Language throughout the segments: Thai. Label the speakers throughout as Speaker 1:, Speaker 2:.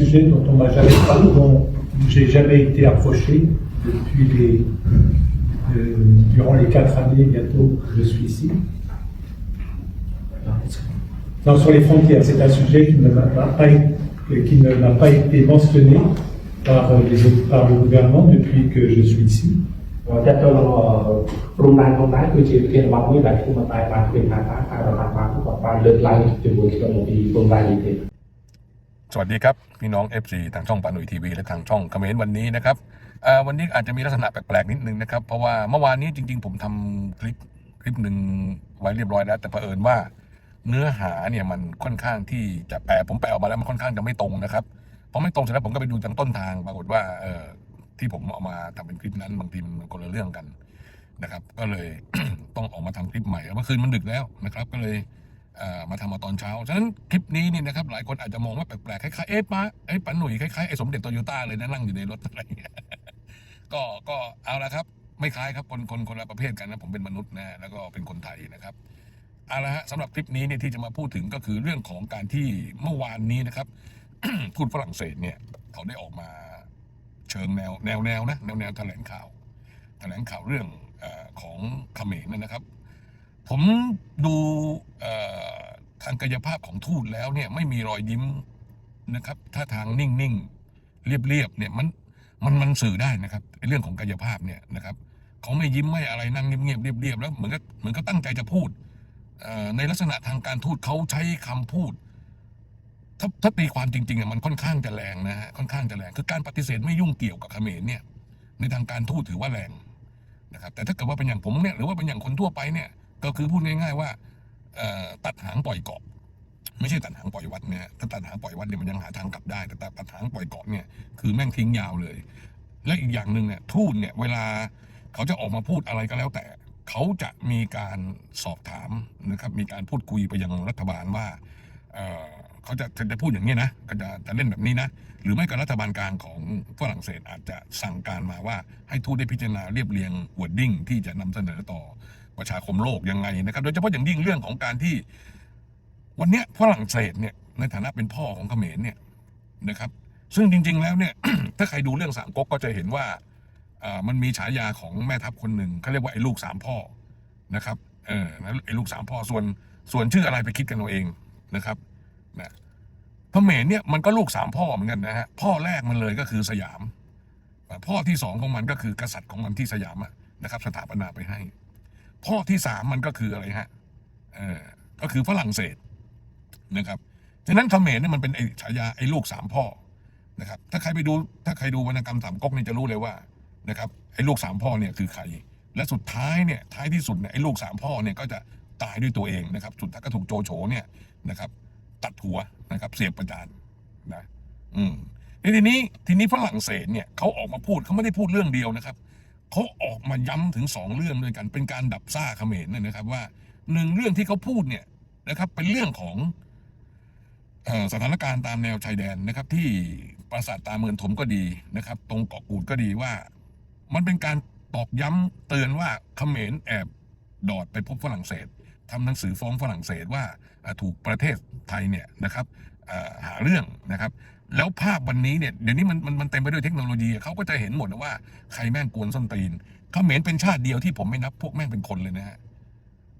Speaker 1: sujet dont on m'a jamais parlé, dont j'ai jamais été approché depuis les, euh, durant les quatre années bientôt que je suis ici. Non, sur les frontières, c'est un sujet qui ne m'a pas, été- qui ne m'a pas été mentionné par, euh, les autres- par le gouvernement depuis que je suis ici.
Speaker 2: តើតើព្រំដែនព្រំដែនគឺជាវិធានបទមួយដែលខ្ញុំមិនតែបានឃើញថាតើការរដ្ឋាភិបាលគាត់បានលើកឡើងជាមួយខ្ញុំអំពីព្រំដែននេះទេ
Speaker 3: สวัสดีครับ พี่น้อง FC ทางช่องปานุยทีวีและทางช่องคอมเมนต์วันนี้นะครับวันนี้อาจจะมีลักษณะแปลกๆนิดนึงนะครับ เพราะว่าเมื่อวานนี้จริง ๆ ผมทำคลิปคลิปหนึ่งไว้เรียบร้อยแล้วแต่เผอิญว่าเนื้อหาเนี่ยมันค่อนข้างที่จะแปลผมแปลออกมาแล้วมันค่อนข้างจะไม่ตรงนะครับพอไม่ตรงเสร็จแล้วผมก็ไปดูจากต้นทางปรากฏว่าเออที่ผมเอามาทำเป็นคลิปนั้นบางทีมันคนละเรื่องกันนะครับ ก็เลยต้องออกมาทำคลิปใหม่เมื่อคืนมันดึกแล้วนะครับ ก็เลย มาทำมาตอนเช้า ฉะนั้นคลิปนี้เนี่ยนะครับหลายคนอาจจะมองว่าแปลกๆคล้ายๆเอ๊ะป้าเอ๊ะปันหนุ่ยคล้ายๆไอ้สมเด็จโตโยต้าเลยนะนั่งอยู่ในรถอะไรเงี้ยก็ก็เอาละครับ ไม่คล้ายครับคนคนคนละประเภทกันนะผมเป็นมนุษย์นะแล้วก็เป็นคนไทยนะครับเอาละฮะสำหรับคลิปนี้เนี่ยที่จะมาพูดถึงก็คือเรื่องของการที่เมื่อวานนี้นะครับพูดฝรั่งเศสเนี่ยเขาได้ออกมาเชิงแนวแนวแนวนะแนวแนวแถลงข่าว แถลงข่าวเรื่องอของเขมรนะครับ ผมดูางกายภาพของทูตแล้วเนี่ยไม่มีรอยยิ้มนะครับถ้าทางนิ่งๆ เรียบๆเนี่ยมันมันมันสื่อได้นะครับเรื่องของกายภาพเนี่ยนะครับเขาไม่ยิ้มไม่อะไรนั่งเงียบๆเรียบๆแล้วเหมือนกับเหมือนกับตั้งใจจะพูดในลักษณะทางการทูตเขาใช้คำพูด ถ้าถ้าตีความจริงๆอะมันค่อนข้างจะแรงนะฮะค่อนข้างจะแรงคือการปฏิเสธไม่ยุ่งเกี่ยวกับเขมรเนี่ยในทางการทูตถือว่าแรงนะครับแต่ถ้าเกิดว่าเป็นอย่างผมเนี่ยหรือว่าเป็นอย่างคนทั่วไปเนี่ยก็คือพูดง่าย ๆ ว่า ตัดหางปล่อยเกาะ ไม่ใช่ตัดหางปล่อยวัดเนี่ยถ้าตัดหางปล่อยวัดเนี่ยมันยังหาทางกลับได้ แต่ตัดหางปล่อยเกาะเนี่ยคือแม่งทิ้งยาวเลย และอีกอย่างหนึ่งเนี่ยทูตเนี่ยเวลาเขาจะออกมาพูดอะไรก็แล้วแต่ เขาจะมีการสอบถามนะครับมีการพูดคุยไปยังรัฐบาลว่าเเขาจะจะพูดอย่างนี้นะก็จะจะเล่นแบบนี้นะ หรือไม่ก็รัฐบาลกลางของฝรั่งเศสอาจจะสั่งการมาว่าให้ทูตได้พิจารณาเรียบเรียงวอร์ดิ้งที่จะนำเสนอต่อ ประชาคมโลกยังไงนะครับโดยเฉพาะอย่างยิ่งเรื่องของการที่ วันนี้ฝรั่งเศสเนี่ยในฐานะเป็นพ่อของเขมรเนี่ยนะครับ ซึ่งจริง ๆ แล้วเนี่ยถ้าใครดูเรื่องสามก๊กก็จะเห็นว่าอ่ามันมีฉายาของแม่ทัพคนหนึ่งเขาเรียกว่าไอ้ลูกสามพ่อนะครับเออไอ้ลูกสามพ่อส่วนส่วนชื่ออะไรไปคิดกันเอาเองนะครับนะพระเมรเนี่ยมันก็ลูกสามพ่อเหมือนกันนะฮะพ่อแรกมันเลยก็คือสยาม พ่อที่สองของมันก็คือกษัตริย์ของมันที่สยามอะนะครับสถาปนาไปให้ พ่อที่สามมันก็คืออะไรฮะเออก็คือฝรั่งเศสนะครับฉะนั้นเขมรเนี่ยมันเป็นไอ้ฉายาไอ้ลูกสามพ่อนะครับ ถ้าใครไปดูถ้าใครดูวรรณกรรมสามก๊กเนี่ยจะรู้เลยว่านะครับไอ้ลูกสามพ่อเนี่ยคือใคร และสุดท้ายเนี่ยท้ายที่สุดเนี่ยไอ้ลูกสามพ่อเนี่ยก็จะตายด้วยตัวเองนะครับสุดท้ายก็ถูกโจโฉเนี่ยนะครับ ตัดหัวนะครับเสียบประจานนะอืมทีนี้ทีนี้ฝรั่งเศสเนี่ยเขาออกมาพูดเขาไม่ได้พูดเรื่องเดียวนะครับ เขาออกมาย้ำถึงสองเรื่องด้วยกัน เป็นการดับซ่าเขมรเนยนะครับ ว่าหนึ่งเรื่องที่เขาพูดเนี่ยนะครับ เป็นเรื่องของสถานการณ์ตามแนวชายแดนนะครับ ที่ปราสาทตาเมืองถมก็ดีนะครับ ตรงเกาะกูดก็ดีว่า มันเป็นการตอกย้ำเตือนว่าเขมรแอบดอดไปพบฝรั่งเศสทำหนังสือฟ้องฝรั่งเศสว่าถูกประเทศไทยเนี่ยนะครับหาเรื่องนะครับ แล้วภาพวันนี้เนี่ยเดี๋ยวนี้มันมันมันเต็มไปด้วยเทคโนโลยีเขาก็จะเห็นหมดว่าใครแม่งกวนส้นตีนเขมรเป็นชาติเดียวที่ผมไม่นับพวกแม่งเป็นคนเลยนะฮะ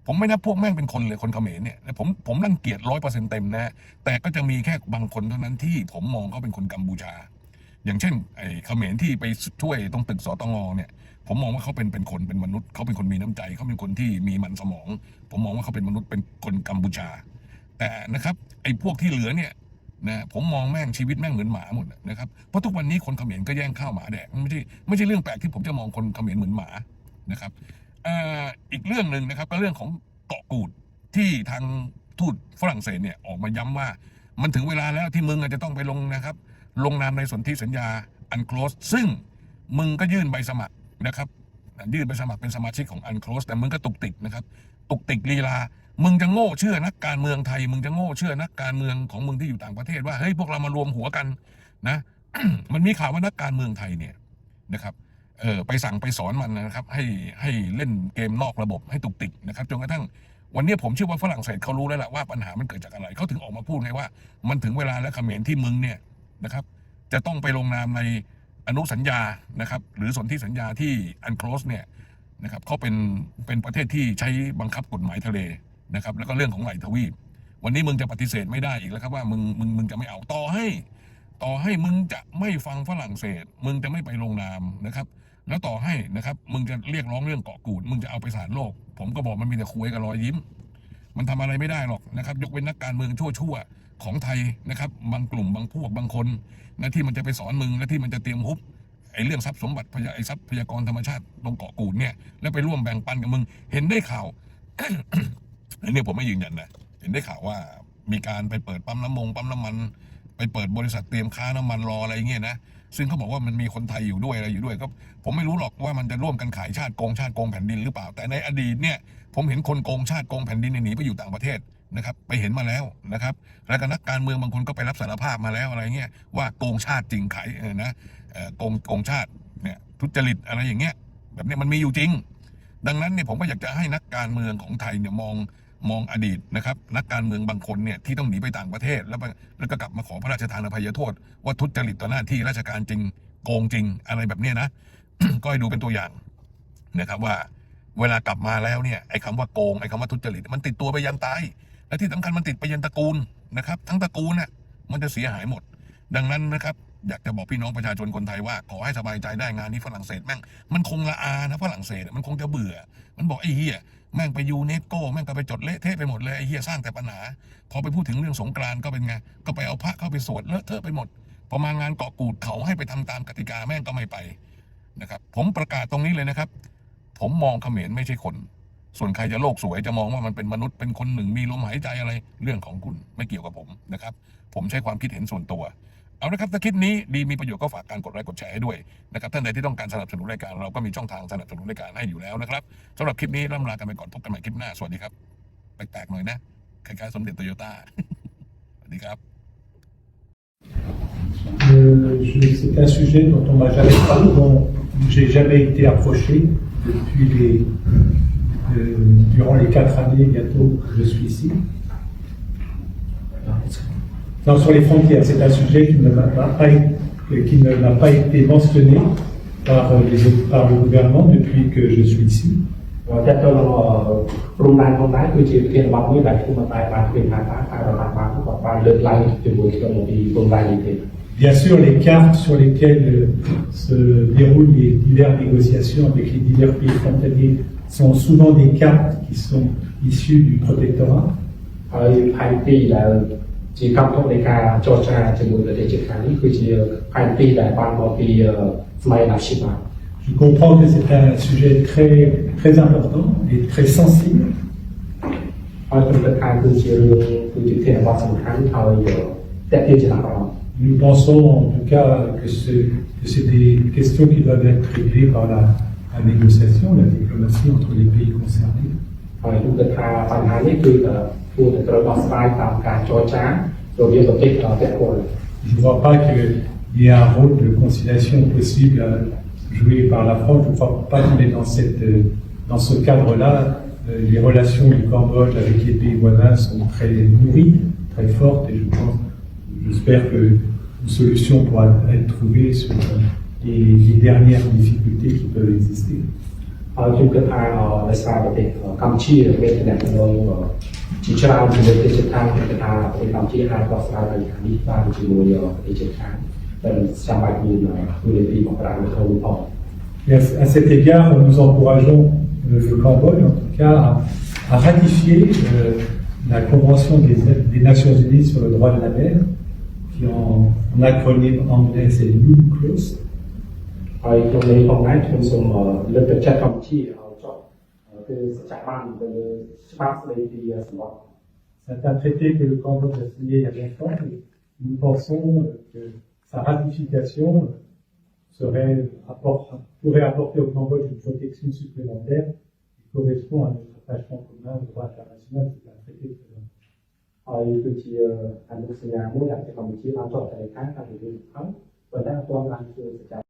Speaker 3: ผมไม่นับพวกแม่งเป็นคนเลยคนเขมรเนี่ยผมผมรังเกียจร้อยเปอร์เซ็นต์เต็มนะแต่ก็จะมีแค่บางคนเท่านั้นที่ผมมองเขาเป็นคนกัมพูชา อย่างเช่นไอ้เขมรที่ไปช่วยตรงตึกสตงเนี่ย ผมมองว่าเขาเป็นเป็นคนเป็นมนุษย์เขาเป็นคนมีน้ำใจเขาเป็นคนที่มีมันสมอง ผมมองว่าเขาเป็นมนุษย์เป็นคนกัมพูชา แต่นะครับไอ้พวกที่เหลือเนี่ย นะผมมองแม่งชีวิตแม่งเหมือนหมาหมดนะครับเพราะทุกวันนี้คนเขมรก็แย่งข้าวหมาแดกไม่ใช่ไม่ใช่เรื่องแปลกที่ผมจะมองคนเขมรเหมือนหมานะครับอ,อีกเรื่องหนึ่งนะครับก็เรื่องของเกาะกูดที่ทางทูตฝรั่งเศสเนี่ยออกมาย้ำว่า มันถึงเวลาแล้วที่มึงอาจจะต้องไปลงนะครับ ลงนามในสนธิสัญญาอันโคลสซึ่งมึงก็ยื่นใบสมัครนะครับยื่นใบสมัครเป็นสมาชิกของอันโคลสแต่มึงก็ตุกติกนะครับตุกติกลีลา มึงจะโง่เชื่อนักการเมืองไทย มึงจะโง่เชื่อนักการเมืองของมึงที่อยู่ต่างประเทศว่าเฮ้ยพวกเรามารวมหัวกันนะมันมีข่าวว่านักการเมืองไทยเนี่ยนะครับเออไปสั่งไปสอนมันนะครับ ให้ให้เล่นเกมนอกระบบให้ตุกติกนะครับจนกระทั่งวันนี้ผมเชื่อว่าฝรั่งเศสเขารู้แล้วแหละว่าปัญหามันเกิดจากอะไรเขาถึงออกมาพูดไงว่า มันถึงเวลาแล้วเขมรที่มึงเนี่ยนะครับ จะต้องไปลงนามในอนุสัญญานะครับ หรือสนธิสัญญาที่อันโคลสเนี่ยนะครับเขาเป็นเป็นประเทศที่ใช้บังคับกฎหมายทะเล นะครับแล้วก็เรื่องของไหลทวีปวันนี้มึงจะปฏิเสธไม่ได้อีกแล้วครับว่ามึงมึงมึงจะไม่เอาต่อให้ ต่อให้มึงจะไม่ฟังฝรั่งเศส มึงจะไม่ไปลงนามนะครับ แล้วต่อให้นะครับมึงจะเรียกร้องเรื่องเกาะกูด มึงจะเอาไปศาลโลก ผมก็บอกมันมีแต่คุยกับรอยยิ้ม มันทำอะไรไม่ได้หรอกนะครับ ยกเว้นนักการเมืองชั่วๆของไทยนะครับ บางกลุ่มบางพวกบางคนนะที่มันจะไปสอนมึงและที่มันจะเตรียมฮุบไอ้เรื่องทรัพย์สมบัติพยาไอ้ทรัพยากรธรรมชาติตรงเกาะกูดเนี่ยแล้วไปร่วมแบ่งปันกับมึงเห็นได้ข่าว อันนี้ผมไม่ยืนยันนะเห็นได้ข่าวว่ามีการไปเปิดปั๊มน้ำมงปั๊มน้ำมัน ไปเปิดบริษัทเตรียมค้าน้ำมันรออะไรเงี้ยนะซึ่งเขาบอกว่ามันมีคนไทยอยู่ด้วยอะไรอยู่ด้วยก็ผมไม่รู้หรอกว่ามันจะร่วมกันขายชาติโกงชาติโกงแผ่นดินหรือเปล่า แต่ในอดีตเนี่ยผมเห็นคนโกงชาติโกงแผ่นดินเนี่ยหนีไปอยู่ต่างประเทศนะครับไปเห็นมาแล้วนะครับแล้วก็นักการเมืองบางคนก็ไปรับสารภาพมาแล้วอะไรเงี้ยว่าโกงชาติจริงขายนะโกงโกงชาติเนี่ยทุจริตอะไรอย่างเงี้ยแบบนี้มันมีอยู่จริง ดังนั้นเนี่ยผมก็อยากจะให้นักการเมืองของไทยเนี่ยมอง มองอดีตนะครับนักการเมืองบางคนเนี่ยที่ต้องหนีไปต่างประเทศ แล้วแล้วก็กลับมาขอพระราชทานอภัยโทษ ว่าทุจริตต่อหน้าที่ราชการจริงโกงจริงอะไรแบบนี้นะ ก็ให้ดูเป็นตัวอย่างนะครับว่าเวลากลับมาแล้วเนี่ยไอ้คำว่าโกงไอ้คำว่าทุจริตมันติดตัวไปยันตายและที่สำคัญมันติดไปยันตระกูลนะครับ ทั้งตระกูลน่ะมันจะเสียหายหมด ดังนั้นนะครับ อยากจะบอกพี่น้องประชาชนคนไทยว่าขอให้สบายใจได้งานนี้ฝรั่งเศสแม่งมันคงละอานะฝรั่งเศสมันคงจะเบื่อ มันบอกไอ้เฮียแม่งไปยูเนสโกแม่งก็ไปจดเละเทะไปหมดเลยไอ้เฮียสร้างแต่ปัญหา พอไปพูดถึงเรื่องสงกรานก็เป็นไง ก็ไปเอาพระเข้าไปสวดเลอะเทอะไปหมดพอมางานเกาะกูดเขาให้ไปทำตามกติกาแม่งก็ไม่ไปนะครับผมประกาศตรงนี้เลยนะครับ ผมมองเขมรไม่ใช่คน ส่วนใครจะโลกสวยจะมองว่ามันเป็นมนุษย์เป็นคนหนึ่งมีลมหายใจอะไรเรื่องของคุณไม่เกี่ยวกับผมนะครับ ผมใช้ความคิดเห็นส่วนตัว เอาละครับถ้าคลิปนี้ดีมีประโยชน์ก็ฝากการกดไลค์กดแชร์ให้ด้วยนะครับท่านใดที่ต้องการสนับสนุนรายการเราก็มีช่องทางสนับสนุนรายการให้อยู่แล้วนะครับสำหรับคลิปนี้ล่ำลากันไปก่อนพบกันใหม่คลิปหน้าสวัสดีครับแปลกๆหน่อยนะคล้ายๆสมเด็จโตโยต้าสวัสดีครับ
Speaker 1: Euh, C'est un sujet dont on m'a jamais parlé, dont j'ai jamais été approché depuis les, euh, durant les quatre années bientôt que je suis ici. Non, sur les frontières, c'est un sujet qui ne m'a pas, pas été- qui ne m'a pas été mentionné par, euh, les autres- par le gouvernement depuis que je suis ici.
Speaker 2: តែទៅនឹងព្រំដែនផងដែរគឺជាប្រធានបទមួយដែលខ្ញុំមិនតែបានឃើញថាតើការរដ្ឋាភិបាលគាត់បានលើកឡើងជាមួយខ្ញុំអំពីព្រំដែននេះទេ
Speaker 1: Bien sûr, les cartes sur lesquelles euh, se déroulent les diverses négociations avec les divers pays frontaliers sont souvent des cartes qui sont issues du protectorat.
Speaker 2: ហើយផែនទីដែលជាកម្មវិធីនៃការចរចាជាមួយប្រទេសជិតខាងនេះគឺជាផែនទីដែលបានមកពីសម័យណាស៊ីបា
Speaker 1: Je comprends que c'est un sujet très, très important et très sensible.
Speaker 2: ហើយខ្ញុំគិតថាគឺជារឿងគឺជាប្រធានបទសំខាន់ហើយតេតិចំណាប់អារម្មណ៍
Speaker 1: Nous pensons en tout cas que c'est que c'est des questions qui doivent être réglées par la, la négociation, la diplomatie entre les pays concernés.
Speaker 2: ហើយខ្ញុំគិតថាបញ្ហានេះគឺគួរតែត្រូវដោះស្រាយតាមការចរចារវាងប្រទេសពាក់ព័ន្ធ
Speaker 1: Je ne vois pas qu'il y ait un rôle de conciliation possible à jouer par la France. Je ne crois pas qu'on est dans, cette, euh, dans ce cadre-là. Euh, Les relations du Cambodge avec les pays voisins sont très nourries, très fortes, et je pense, j'espère qu'une solution pourra être trouvée sur euh, les, les dernières difficultés qui peuvent exister.
Speaker 2: ហើយខ្ញុំគិតថាដោយសារប្រទេសកម្ពុជាមានតំណែងជាច្រើនជាមួយប្រទេសជិតខាងខ្ញុំគិតថាប្រទេសកម្ពុជាអាចដោះស្រាយបញ្ហានេះបានជាមួយប្រទេសជិតខាងដែលចាំបាច់មានទូលេទីមកប្រាំនៅក្នុងផង
Speaker 1: Et à, à cet égard, nous encourageons euh, le Cambodge, en tout cas, à, à ratifier euh, la Convention des, des Nations Unies sur le droit de la mer, qui en, en acronyme anglais c'est UNCLOS.
Speaker 2: ហើយក្នុងនេះផងដែរខ្ញុំសូមលើកទឹកចិត្តកម្ពុជាឲ្យចុះគឺសច្ចបានទៅលើច្បាប់ស្តីពីសម្បត្តិ
Speaker 1: C'est un traité que le Cambodge a signé il y a longtemps et nous pensons euh, que sa ratification serait, apport- pourrait apporter au Cambodge une protection supplémentaire qui correspond à notre attachement commun au droit international. C'est un traité très important.
Speaker 2: ហើយគឺជាអនុសញ្ញាមួយដែលកម្ពុជាបានចុះទៅខាងតាមរយៈហើយប៉ុន្តែអត់ទាន់បានធ្វើសច្ច